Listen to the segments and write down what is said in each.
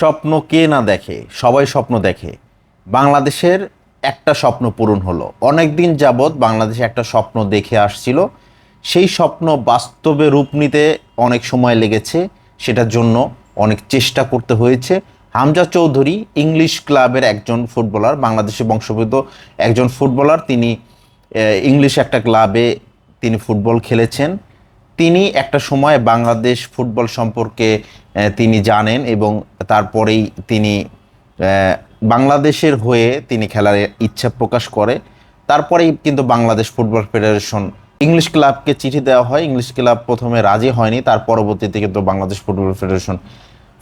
স্বপ্ন কে না দেখে? সবাই স্বপ্ন দেখে। বাংলাদেশের একটা স্বপ্ন পূরণ হলো। অনেক দিন যাবৎ বাংলাদেশে একটা স্বপ্ন দেখে আসছিল। সেই স্বপ্ন বাস্তবে রূপ নিতে অনেক সময় লেগেছে। সেটার জন্য অনেক চেষ্টা করতে হয়েছে। হামজা চৌধুরী ইংলিশ ক্লাবের একজন ফুটবলার বাংলাদেশে বংশোদ্ভূত একজন ফুটবলার। তিনি ইংলিশ একটা ক্লাবে তিনি ফুটবল খেলেছেন। তিনি একটা সময় বাংলাদেশ ফুটবল সম্পর্কে তিনি জানেন এবং তারপরেই তিনি বাংলাদেশের হয়ে তিনি খেলার ইচ্ছা প্রকাশ করে। তারপরেই কিন্তু বাংলাদেশ ফুটবল ফেডারেশন ইংলিশ ক্লাবকে চিঠি দেওয়া হয়। ইংলিশ ক্লাব প্রথমে রাজি হয়নি, তার পরবর্তীতে কিন্তু বাংলাদেশ ফুটবল ফেডারেশন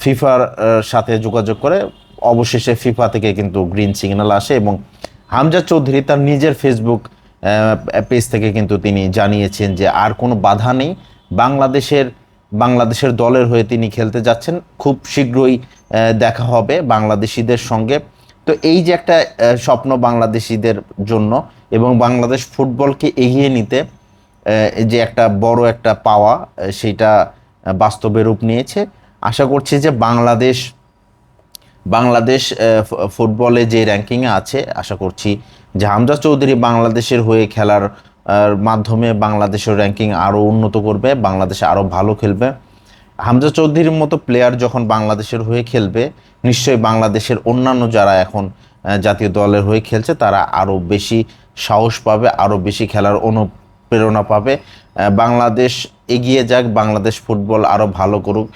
ফিফার সাথে যোগাযোগ করে। অবশেষে ফিফা থেকে কিন্তু গ্রিন সিগন্যাল আসে এবং হামজা চৌধুরী তার নিজের ফেসবুক পেজ থেকে কিন্তু তিনি জানিয়েছেন যে আর কোনো বাধা নেই। বাংলাদেশের বাংলাদেশের দলের হয়ে তিনি খেলতে যাচ্ছেন। খুব শীঘ্রই দেখা হবে বাংলাদেশিদের সঙ্গে। তো এই যে একটা স্বপ্ন বাংলাদেশিদের জন্য এবং বাংলাদেশ ফুটবলকে এগিয়ে নিতে যে একটা বড় একটা পাওয়া সেটা বাস্তবে রূপ নিয়েছে। আশা করছি যে বাংলাদেশ বাংলাদেশ ফুটবলে যে র্যাঙ্কিংয়ে আছে, আশা করছি যে হামজা চৌধুরী বাংলাদেশের হয়ে খেলার মাধ্যমে বাংলাদেশের র্যাঙ্কিং আরও উন্নত করবে, বাংলাদেশে আরও ভালো খেলবে। হামজা চৌধুরীর মতো প্লেয়ার যখন বাংলাদেশের হয়ে খেলবে, নিশ্চয়ই বাংলাদেশের অন্যান্য যারা এখন জাতীয় দলের হয়ে খেলছে, তারা আরও বেশি সাহস পাবে আরও বেশি খেলার অনুপ্রেরণা পাবে। বাংলাদেশ এগিয়ে যাক, বাংলাদেশ ফুটবল আরও ভালো করুক।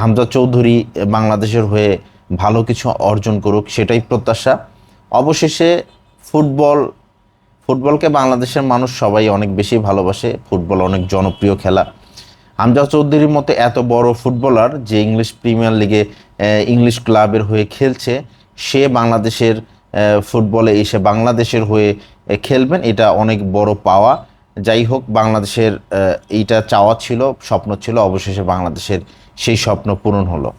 হামজা চৌধুরী বাংলাদেশের হয়ে ভালো কিছু অর্জন করুক, সেটাই প্রত্যাশা। অবশেষে ফুটবল, ফুটবলকে বাংলাদেশের মানুষ সবাই অনেক বেশি ভালোবাসে। ফুটবল অনেক জনপ্রিয় খেলা। হামজা চৌধুরীর মতো এত বড় ফুটবলার যে ইংলিশ প্রিমিয়ার লিগে ইংলিশ ক্লাবের হয়ে খেলছে, সে বাংলাদেশের ফুটবলে এসে বাংলাদেশের হয়ে খেলবেন, এটা অনেক বড় পাওয়া। যাই হোক, বাংলাদেশের এইটা চাওয়া ছিল, স্বপ্ন ছিল, অবশেষে বাংলাদেশের সেই স্বপ্ন পূরণ হলো।